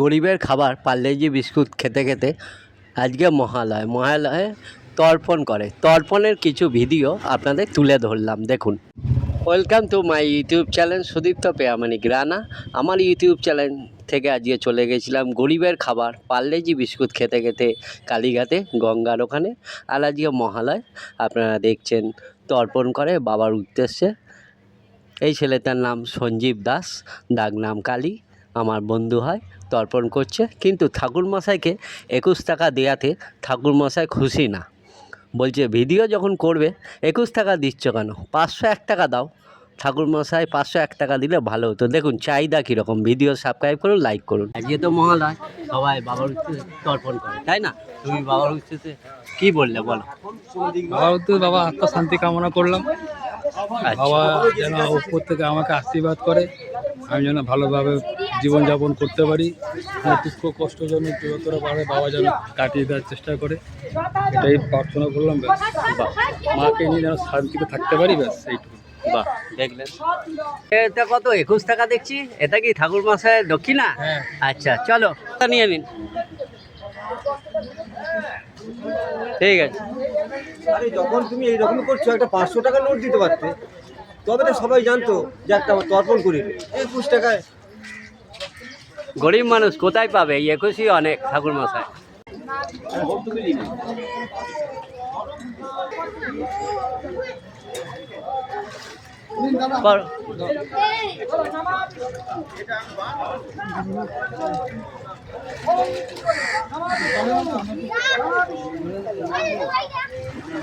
গরিবের খাবার পার্লেজি বিস্কুট খেতে খেতে আজকে মহালয়। মহালয়ে তর্পণ করে। তর্পণের কিছু ভিডিও আপনাদের তুলে ধরলাম। দেখুন। Welcome to my YouTube channel Sudipta Pramanik Rana আমার ইউটিউব চ্যানেল থেকে আজকে চলে গেছিলাম গরিবের খাবার পার্লেজি বিস্কুট খেতে খেতে কালীঘাটে, গঙ্গার ওখানে। আর আজকে মহালয়, আপনারা দেখছেন তর্পণ করে বাবার উদ্দেশ্যে। এই ছেলেটার নাম সঞ্জীব দাস ডাক নাম কালী। আমার বন্ধু হয় তর্পণ করছে। কিন্তু ঠাকুরমশাইকে একুশ টাকা দেওয়াতে ঠাকুরমশাই খুশি না। বলছে ভিডিও যখন করবে একুশ টাকা দিচ্ছ কেন? পাঁচশো এক টাকা দাও। ঠাকুরমশাই পাঁচশো এক টাকা দিলে ভালো হতো। দেখুন চাহিদা কীরকম। ভিডিও সাবস্ক্রাইব করুন লাইক করুন। আজকে তো মহালয় সবাই বাবার তর্পণ করে তাই না? তুমি বাবার উদ্দেশ্যে কী বললে বলো? বাবার তো বাবা আত্মশান্তি কামনা করলাম। আচ্ছা। বাবা যেন উপর থেকে আমাকে আশীর্বাদ করে আমি যেন ভালোভাবে জীবনযাপন করতে পারি। আমার দুঃখ কষ্ট যেন যতটা পারে বাবা যেন কাটিয়ে দেওয়ার চেষ্টা করে। এটাই প্রার্থনা করলাম ব্যাস। বাহ। মাকে নিয়ে যেন শান্তিতে থাকতে পারি ব্যাস এইটুকু। বাহ দেখলেন। এটা কত একুশ টাকা দেখছি? এটা কি ঠাকুর দক্ষিণা? হ্যাঁ। আচ্ছা চলো। তা নিয়ে নিন। ঠিক আছে। আরে যখন তুমি এইরকম করছ একটা পাঁচশো টাকা নোট দিতে পারতে তবে তো সবাই জানতো যে একটা তর্পণ করিলে একুশ টাকায় গরিব মানুষ কোথায় পাবে? এই একুশই অনেক ঠাকুর মশাই।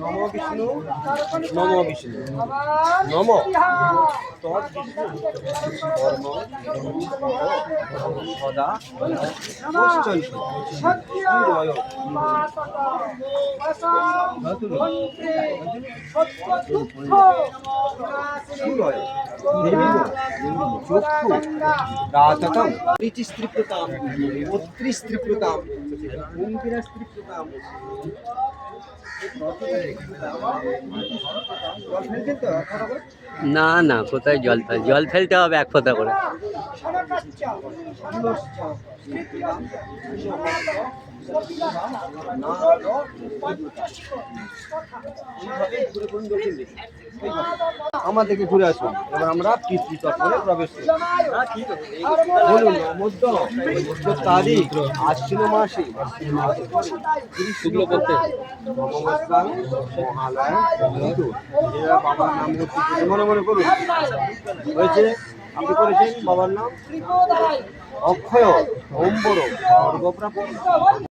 নম বিষ্ণু। নম বিষ্ণু। নম। কর্ম সদা পশ্চন্ত সূর্যয় সূর্যয় না না কোথায় জল ফেল জল ফেলতে হবে এক ফোঁতা করে। আমাদেরকে ঘুরে আসুন। এবার আমরা পিতৃ তর্পণে প্রবেশ করি। বলুন মধ্য তারিখ আশ্বিন মাসে শুক্লপক্ষে। মহালয় বাবার নাম হচ্ছে মনে মনে করুন। হয়েছে? আপনি করেছেন বাবার নাম? অক্ষয় অম্বর স্বর্গপ্রাপ্ত